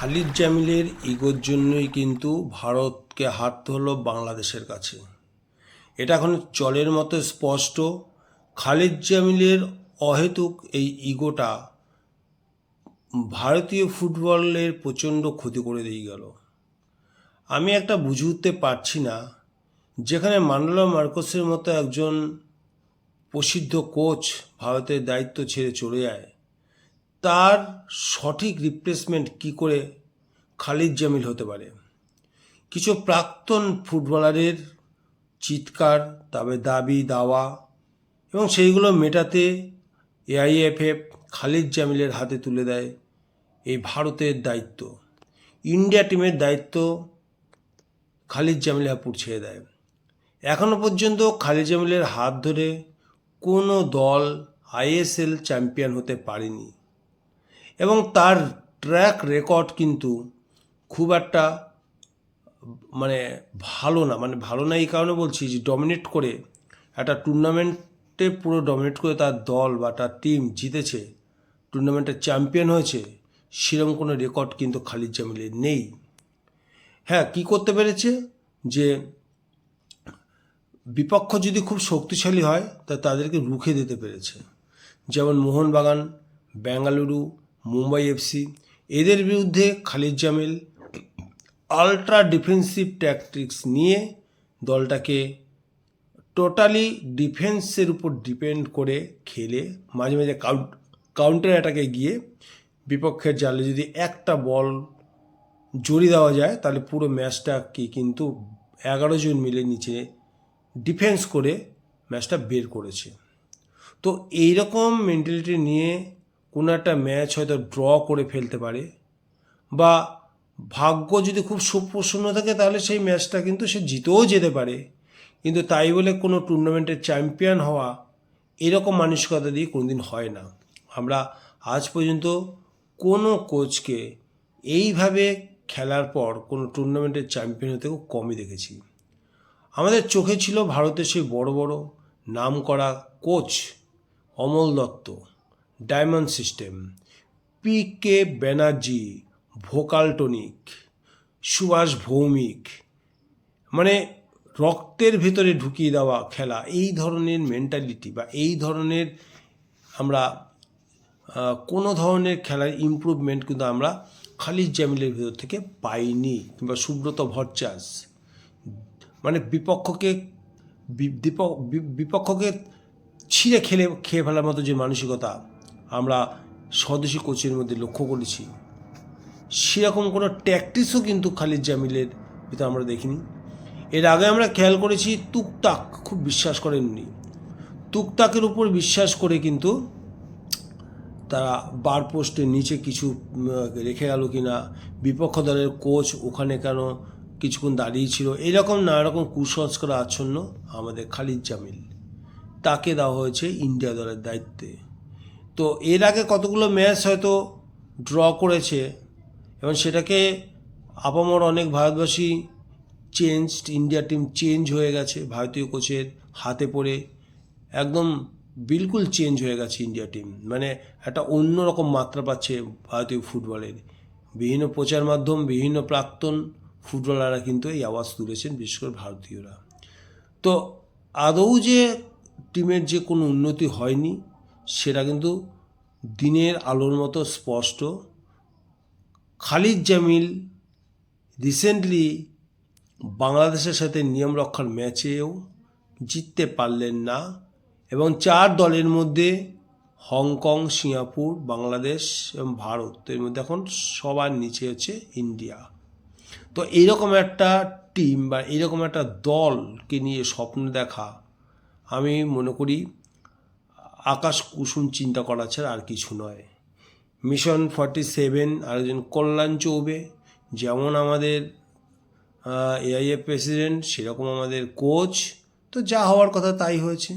খালিদ জামিলের ইগোর জন্যই কিন্তু ভারতকে হারতে হলো বাংলাদেশের কাছে। এটা এখন চলের মতো স্পষ্ট। খালিদ জামিলের অহেতুক এই ইগোটা ভারতীয় ফুটবলের প্রচণ্ড ক্ষতি করে দিয়ে গেল। আমি একটা বুঝে উঠতে পারছি না, যেখানে মান্ডলা মার্কসের মতো একজন প্রসিদ্ধ কোচ ভারতের দায়িত্ব ছেড়ে চলে যায়। তার সঠিক রিপ্লেসমেন্ট কি করে খালিদ জামিল হতে পারে? কিছু প্রাক্তন ফুটবলারের চিৎকার, তবে দাবি, দাওয়া এবং সেইগুলো মেটাতে এআইএফএফ খালিদ জামিলের হাতে তুলে দেয় এই ভারতের দায়িত্ব। ইন্ডিয়া টিমের দায়িত্ব খালিদ জামিল ছেড়ে দেয়। এখনও পর্যন্ত খালিদ জামিলের হাত ধরে কোনো দল আইএসএল চ্যাম্পিয়ন হতে পারেনি। এবং তার ট্র্যাক রেকর্ড কিন্তু খুব একটা মানে ভালো না মানে ভালো না এই কারণে বলছি যে ডমিনেট করে একটা টুর্নামেন্টে পুরো ডমিনেট করে তার দল বা তার টিম জিতেছে টুর্নামেন্টের চ্যাম্পিয়ন হয়েছে, সেরকম কোনো রেকর্ড কিন্তু খালিদ জামিলের নেই। হ্যাঁ কি করতে পেরেছে? যে বিপক্ষ যদি খুব শক্তিশালী হয়, তা তাদেরকে রুখে দিতে পেরেছে। যেমন মোহনবাগান, বেঙ্গালুরু মুম্বাই এফসি এদের বিরুদ্ধে Khalid Jamil ultra defensive tactics নিয়ে দলটাকে টোটালি ডিফেন্সের উপর ডিপেন্ড করে খেলে মাঝে মাঝে কাউন্ট কাউন্টার অ্যাটাকে গিয়ে বিপক্ষের জালে যদি একটা বল জড়ি দেওয়া যায়, তাহলে পুরো ম্যাচটাকে কিন্তু এগারো জন মিলে নিচে ডিফেন্স করে ম্যাচটা বের করেছে। তো এই রকম মেন্টালিটি নিয়ে কোনো একটা ম্যাচ হয়তো ড্র করে ফেলতে পারে বা ভাগ্য যদি খুব সুপ্রসন্ন থাকে তাহলে সেই ম্যাচটা কিন্তু সে জিতেও যেতে পারে। কিন্তু তাই বলে কোনো টুর্নামেন্টের চ্যাম্পিয়ন হওয়া এরকম মানসিকতা দিয়ে কোনোদিন হয় না। আমরা আজ পর্যন্ত কোনো কোচকে এইভাবে খেলার পর কোনো টুর্নামেন্টের চ্যাম্পিয়ন হতে খুব কমই দেখেছি। আমাদের চোখে ছিল ভারতের সেই বড় বড় নাম করা coach Amal Dutta. Diamond system, P K Banerjee, vocal tonic, Subhash Bhowmick মানে রক্তের ভেতরে ঢুকিয়ে দেওয়া খেলা, এই ধরনের মেন্টালিটি বা এই ধরনের আমরা কোনো ধরনের খেলার ইমপ্রুভমেন্ট কিন্তু আমরা খালিদ জামিলের ভেতর থেকে পাইনি কিংবা সুব্রত ভট্টাচার্য। মানে বিপক্ষকে বিপক্ষকে ছিঁড়ে খেলে, খেয়ে ফেলার মতো যে মানসিকতা আমরা স্বদেশি কোচের মধ্যে লক্ষ্য করেছি। সেরকম কোনো ট্যাকটিসও কিন্তু খালিদ জামিলের ভিতরে আমরা দেখিনি। এর আগে আমরা খেয়াল করেছি তুকতাক খুব বিশ্বাস করেননি তুকতাকের উপর বিশ্বাস করে কিন্তু তারা বার পোস্টের নিচে কিছু রেখে গেল কি না বিপক্ষ দলের কোচ ওখানে কেন কিছুক্ষণ দাঁড়িয়ে ছিল এইরকম নানা রকম কুসংস্কার আচ্ছন্ন আমাদের খালিদ জামিল। তাকে দেওয়া হয়েছে ইন্ডিয়া দলের দায়িত্বে। তো এর আগে কতগুলো ম্যাচ হয়তো ড্র করেছে এবং সেটাকে আপামর অনেক ভারতবাসী চেঞ্জ ইন্ডিয়া টিম চেঞ্জ হয়ে গেছে, ভারতীয় কোচের হাতে পড়ে একদম বিলকুল চেঞ্জ হয়ে গেছে ইন্ডিয়া টিম মানে একটা অন্যরকম মাত্রা পাচ্ছে ভারতীয় ফুটবলের। বিভিন্ন প্রচার মাধ্যম, বিভিন্ন প্রাক্তন ফুটবলাররা কিন্তু এই আওয়াজ তুলেছেন, বিশেষ করে ভারতীয়রা। তো আদৌ যে টিমের যে কোনো উন্নতি হয়নি সেটা কিন্তু দিনের আলোর মতো স্পষ্ট। খালিদ জামিল রিসেন্টলি বাংলাদেশের সাথে নিয়ম রক্ষার ম্যাচেও জিততে পারলেন না এবং চার দলের মধ্যে হংকং, সিঙ্গাপুর, বাংলাদেশ এবং ভারত, এর মধ্যে এখন সবার নিচে হচ্ছে ইন্ডিয়া। তো এইরকম একটা টিম বা এইরকম একটা দলকে নিয়ে স্বপ্ন দেখা আমি মনে করি আকাশ কুসুম চিন্তা করা ছাড়া আর কিছু নয়। মিশন ফর্টি সেভেন আরেকজন কল্যাণ চৌবে। যেমন আমাদের এআইএফ প্রেসিডেন্ট সেরকম আমাদের কোচ তো যা হওয়ার কথা তাই হয়েছে।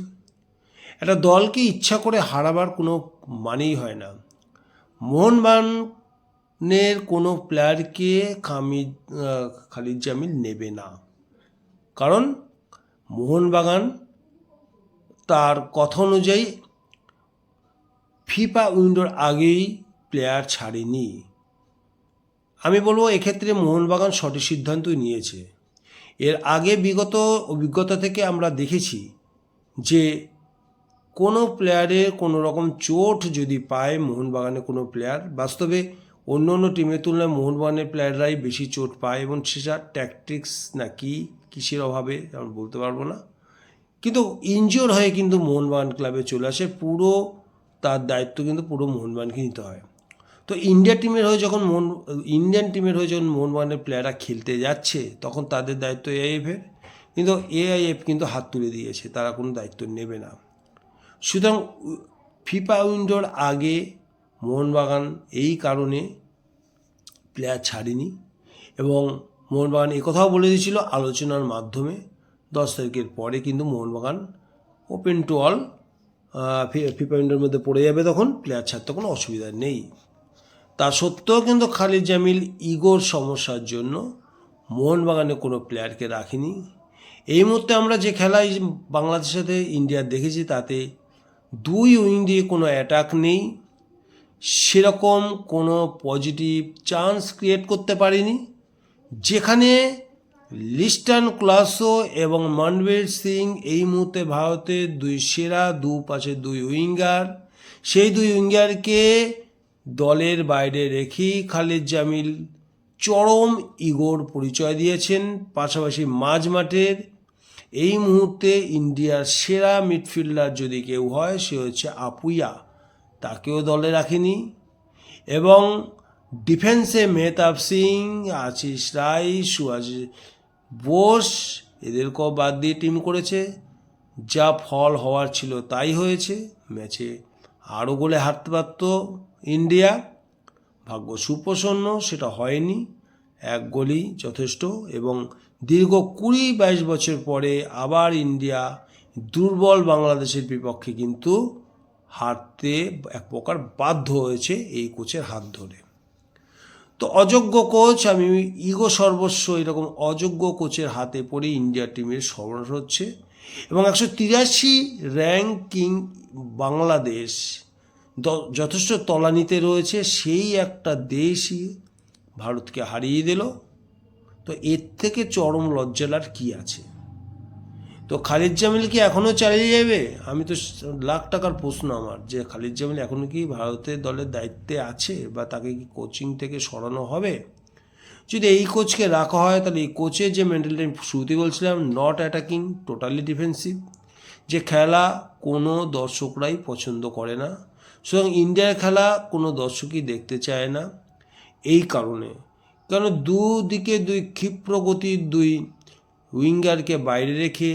একটা দলকে ইচ্ছা করে হারাবার কোনো মানেই হয় না। মোহনবাগানের কোনো প্লেয়ারকে খামিদ খালিদ জামিল নেবে না। কারণ মোহনবাগান তার কথা অনুযায়ী ফিফা উইন্ডোর আগেই প্লেয়ার ছাড়েনি। আমি বলব এক্ষেত্রে মোহনবাগান সঠিক সিদ্ধান্তই নিয়েছে। এর আগে বিগত অভিজ্ঞতা থেকে আমরা দেখেছি যে কোনো প্লেয়ারের কোনো রকম চোট যদি পায় মোহনবাগানে কোনো প্লেয়ার, বাস্তবে অন্য অন্য টিমের তুলনায় মোহনবাগানের প্লেয়াররাই বেশি চোট পায় এবং সেটা ট্যাকটিক্স না কি কিসের অভাবে আমি বলতে পারব না। কিন্তু ইনজিওর হয়ে কিন্তু মোহনবাগান ক্লাবে চলে আসে। পুরো তার দায়িত্ব কিন্তু পুরো মোহনবাগানকে নিতে হয়। তো ইন্ডিয়া টিমের হয়ে যখন মোহন, ইন্ডিয়ান টিমের হয়ে যখন মোহনবাগানের প্লেয়াররা খেলতে যাচ্ছে, তখন তাদের দায়িত্ব এআইএফের কিন্তু এআইএফ কিন্তু হাত তুলে দিয়েছে, তারা কোনো দায়িত্ব নেবে না। সুতরাং ফিফা উইন্ডোর আগে মোহনবাগান এই কারণে প্লেয়ার ছাড়েনি এবং মোহনবাগান কথাও বলে দিয়েছিল আলোচনার মাধ্যমে, দশ তারিখের পরে কিন্তু Mohun Bagan open to all FIFA মধ্যে পড়ে যাবে তখন প্লেয়ার ছাড়তে কোনো অসুবিধা নেই। তা সত্ত্বেও কিন্তু খালিদ জামিল ইগোর সমস্যার জন্য মোহনবাগানে কোনো প্লেয়ারকে রাখিনি। এই মুহূর্তে আমরা যে খেলায় বাংলাদেশের সাথে ইন্ডিয়ার দেখেছি, তাতে দুই উইং দিয়ে কোনো অ্যাটাক নেই। সেরকম কোনো পজিটিভ চান্স ক্রিয়েট করতে পারিনি। যেখানে লিস্টান ক্লাসো এবং মনবীর সিং এই মুহূর্তে ভারতের দুই সেরা, দু পাশে দুই উইঙ্গার। সেই দুই উইঙ্গারকে দলের বাইরে রেখেই খালেদ জামিল চরম ইগোর পরিচয় দিয়েছেন, পাশাপাশি মাঝ মাঠের। এই মুহূর্তে ইন্ডিয়ার সেরা মিডফিল্ডার যদি কেউ হয়, সে হচ্ছে আপুইয়া। তাকেও দলে রাখেনি। এবং ডিফেন্সে মেহতাব সিং, আশিস রায়, সুয়াজ বোস এদেরকেও বাদ দিয়ে টিম করেছে। যা ফল হওয়ার ছিল তাই হয়েছে। ম্যাচে আরও গোলে হারতে পারত ইন্ডিয়া। ভাগ্য সুপ্রসন্ন, সেটা হয়নি। এক গোলই যথেষ্ট এবং দীর্ঘ কুড়ি বাইশ বছর পরে আবার ইন্ডিয়া দুর্বল বাংলাদেশের বিপক্ষে কিন্তু হারতে এক প্রকার বাধ্য হয়েছে এই কোচের হাত ধরে। তো অযোগ্য কোচ আমি ইগো সর্বস্ব এরকম অযোগ্য কোচের হাতে পড়ে ইন্ডিয়া টিমের সর্বনাশ হচ্ছে। এবং একশো তিরাশি র্যাঙ্কিং বাংলাদেশ যথেষ্ট তলানিতে রয়েছে, সেই একটা দেশই ভারতকে হারিয়ে দিল। তো এর থেকে চরম লজ্জালার কি আছে? তো খালিদ জামিল কি এখনও চালিয়ে যাবে? আমি তো লাখ টাকার প্রশ্ন আমার যে খালিদ জামিল এখনও কি ভারতের দলের দায়িত্বে আছে বা তাকে কি কোচিং থেকে সরানো হবে? যদি এই কোচকে রাখা হয়, তাহলে এই কোচের যে মেন্টালিটি আমি শুরুতে বলছিলাম নট অ্যাটাকিং টোটালি ডিফেন্সিভ যে খেলা কোনো দর্শকরাই পছন্দ করে না। সুতরাং ইন্ডিয়ার খেলা কোনো দর্শকই দেখতে চায় না এই কারণে। কারণ দুদিকে দুই ক্ষিপ্র গতির দুই উইঙ্গারকে বাইরে রেখে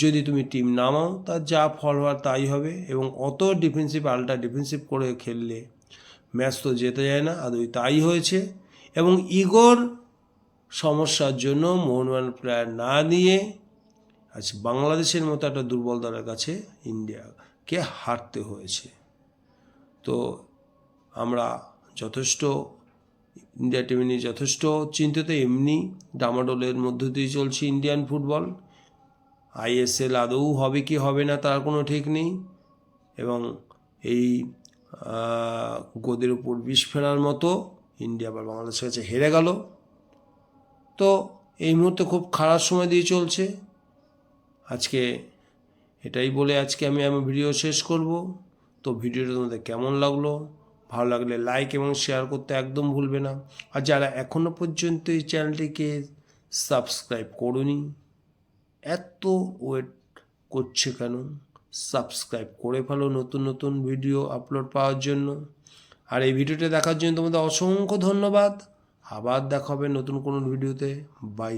যদি তুমি টিম নামাও, তার যা ফল হওয়ার তাই হবে এবং অত ডিফেন্সিভ আল্ট্রা ডিফেন্সিভ করে খেললে ম্যাচ তো যেতে যায় না, আদৌ তাই হয়েছে। এবং ইগোর সমস্যার জন্য মোহনবাগান প্লেয়ার না নিয়ে আজ বাংলাদেশের মতো একটা দুর্বল দলের কাছে ইন্ডিয়াকে হারতে হয়েছে। তো আমরা যথেষ্ট, ইন্ডিয়া টিম নিয়ে যথেষ্ট চিন্তিত, এমনি ডামাডোলের মধ্য দিয়ে চলছে ইন্ডিয়ান ফুটবল আইএসএল আদৌ হবে কি হবে না তার কোনো ঠিক নেই। এবং এই গোদের উপর বিষ ফেরার মতো ইন্ডিয়া আবার বাংলাদেশের কাছে হেরে গেল। তো এই মুহূর্তে খুব খারাপ সময় দিয়ে চলছে। আজকে এটাই বলে আজকে আমি আমার ভিডিও শেষ করব। তো ভিডিওটা তোমাদের কেমন লাগল? ভালো লাগলে লাইক এবং শেয়ার করতে একদম ভুলবে না। আর যারা এখনও পর্যন্ত এই চ্যানেলটিকে সাবস্ক্রাইব করুনি এত ওয়েট করছে কেন? সাবস্ক্রাইব করে ফেলো নতুন নতুন ভিডিও আপলোড পাওয়ার জন্য। আর এই ভিডিওটা দেখার জন্য তোমাদের অসংখ্য ধন্যবাদ। আবার দেখা হবে নতুন কোনো ভিডিওতে। বাই।